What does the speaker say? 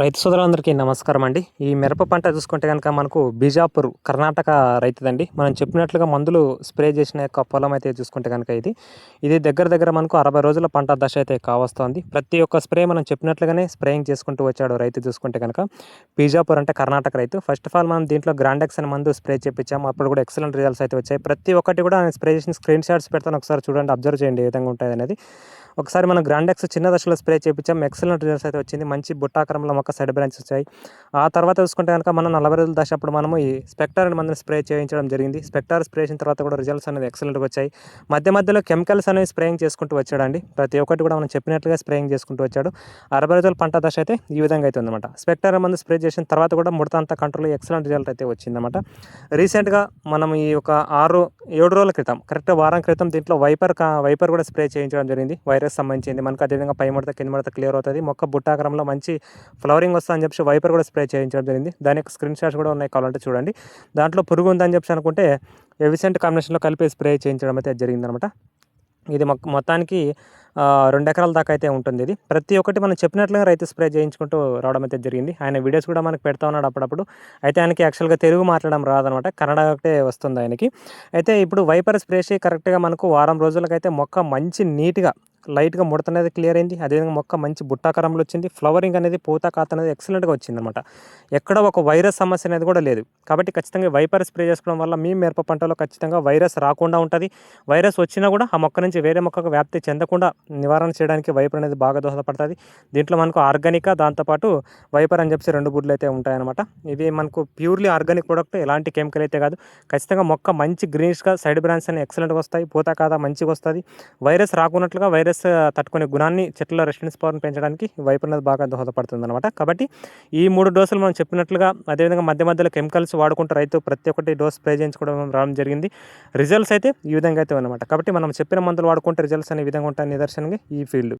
రైతు సోదరులందరికీ నమస్కారం అండి. ఈ మిరప పంట చూసుకుంటే కనుక మనకు బీజాపూర్ కర్ణాటక రైతుదండి. మనం చెప్పినట్లుగా మందులు స్ప్రే చేసిన యొక్క పొలం అయితే చూసుకుంటే కనుక ఇది. ఇది దగ్గర దగ్గర మనకు అరవై రోజుల పంట దశ అయితే కావస్తోంది. ప్రతి ఒక్క స్ప్రే మనం చెప్పినట్లుగానే స్ప్రేయింగ్ చేసుకుంటూ వచ్చాడు రైతు చూసుకుంటే కనుక బీజాపూర్ అంటే కర్ణాటక రైతు. ఫస్ట్ ఆఫ్ ఆల్ మనం దీంట్లో గ్రాండెక్స్ అనే మందు స్ప్రే చేయించాము అప్పుడు కూడా ఎక్సలెంట్ రిజల్ట్స్ అయితే వచ్చాయి. ప్రతి ఒక్కటి కూడా స్ప్రే చేసిన స్క్రీన్ షాట్స్ పెడతాను. ఒకసారి చూడండి అబ్జర్వ్ చేయండి ఏ విధంగా ఉంటుంది అనేది ఒకసారి మనం గ్రాండెక్స్ చిన్న దశలో స్ప్రే చేయించాం ఎక్సలెంట్ రిజల్ట్స్ అయితే వచ్చింది. మంచి బుట్టాకరంలో మొక్క సైడ్ బ్రాంచెస్ వచ్చాయి. ఆ తర్వాత చూసుకుంటే కనుక మనం నలభై రోజుల దశ అప్పుడు మనము ఈ స్పెక్టర్ అనే మందుని స్ప్రే చేయించడం జరిగింది. స్పెక్టర్ స్ప్రే చేసిన తర్వాత కూడా రిజల్ట్స్ అనేది ఎక్సలెంట్గా వచ్చాయి. మధ్య మధ్యలో కెమికల్స్ అనేవి స్ప్రేయింగ్ చేసుకుంటూ వచ్చాడండి. ప్రతి ఒక్కటి కూడా మనం చెప్పినట్లుగా స్ప్రేయింగ్ చేసుకుంటూ వచ్చాడు. అరవై రోజుల పంట దశ అయితే ఈ విధంగా అయితే ఉందన్నమాట. స్పెక్టర్ మందు స్ప్రే చేసిన తర్వాత కూడా ముడత అంతా కంట్రోల్ ఎక్సలెంట్ రిజల్ట్ అయితే వచ్చిందన్నమాట. రీసెంట్గా మనం ఈ ఒక ఆరు ఏడు రోజుల క్రితం కరెక్ట్ వారం క్రితం దీంట్లో వైపర్ వైపర్ కూడా స్ప్రే చేయించడం జరిగింది. వైరస్ సంబంధించింది. మనకు అదేవిధంగా పై ముడత కింద ముడత క్లియర్ అవుతుంది. మొక్క బుట్టాకరంలో మంచి ఫ్లవరింగ్ వస్తుందని చెప్పి వైపర్ కూడా స్ప్రే చేయించడం జరిగింది. దాని యొక్క స్క్రీన్ షాట్స్ కూడా ఉన్నాయి కావాలంటే చూడండి. దాంట్లో పురుగు ఉందని చెప్పి అనుకుంటే ఎవిసెంట్ కాంబినేషన్లో కలిపి స్ప్రే చేయించడం అయితే జరిగిందనమాట. ఇది మొత్తానికి రెండు ఎకరాల దాకా అయితే ఉంటుంది ఇది. ప్రతి ఒక్కటి మనం చెప్పినట్లుగా రైతు స్ప్రే చేయించుకుంటూ రావడం అయితే జరిగింది. ఆయన వీడియోస్ కూడా మనకు పెడతా ఉన్నాడు అప్పుడప్పుడు. అయితే ఆయనకి యాక్చువల్గా తెలుగు మాట్లాడడం రాదనమాట. కన్నడ ఒకటే వస్తుంది ఆయనకి. అయితే ఇప్పుడు వైపర్ స్ప్రే చేసి కరెక్ట్గా మనకు వారం రోజులకైతే మొక్క మంచి నీట్గా లైట్గా ముడత అనేది క్లియర్ అయింది. అదేవిధంగా మొక్క మంచి బుట్టాకారంలో వచ్చింది. ఫ్లవరింగ్ అనేది పూత కాత అనేది ఎక్సలెంట్గా వచ్చింది అనమాట ఎక్కడ ఒక వైరస్ సమస్య అనేది కూడా లేదు. కాబట్టి ఖచ్చితంగా వైపర్ స్ప్రే చేసుకోవడం వల్ల మీ మిరప పంటలో ఖచ్చితంగా వైరస్ రాకుండా ఉంటుంది. వైరస్ వచ్చినా కూడా ఆ మొక్క నుంచి వేరే మొక్కకు వ్యాప్తి చెందకుండా నివారణ చేయడానికి వైపర్ అనేది బాగా దోహదపడుతుంది. దీంట్లో మనకు ఆర్గానిక్ దాంతోపాటు వైపర్ అని చెప్పి రెండు బుడ్లు అయితే ఉంటాయన్నమాట. ఇవి మనకు ప్యూర్లీ ఆర్గానిక్ ప్రోడక్ట్ ఎలాంటి కెమికల్ అయితే కాదు. ఖచ్చితంగా మొక్క మంచి గ్రీనిష్గా సైడ్ బ్రాండ్స్ అని ఎక్సలెంట్గా వస్తాయి. పూత కాదా మంచిగా వస్తుంది. వైరస్ రాకున్నట్లుగా వైరస్ స్ట్రెస్ తట్టుకునే గుణాన్ని చెట్ల రెసిడెన్స్ పవర్ని పెంచడానికి వైపు అనేది బాగా దోహదపడుతుంది అనమాట కాబట్టి ఈ మూడు డోసులు మనం చెప్పినట్లుగా అదేవిధంగా మధ్య మధ్యలో కెమికల్స్ వాడుకుంటూ రైతు ప్రతి ఒక్కటి డోస్ స్ప్రే చేయించుకోవడం రావడం జరిగింది. రిజల్ట్స్ అయితే ఈ విధంగా అయితే అనమాట కాబట్టి మనం చెప్పిన మందులు వాడుకుంటే రిజల్ట్స్ అనే విధంగా ఉంటాయి నిదర్శనంగా ఈ ఫీల్డ్.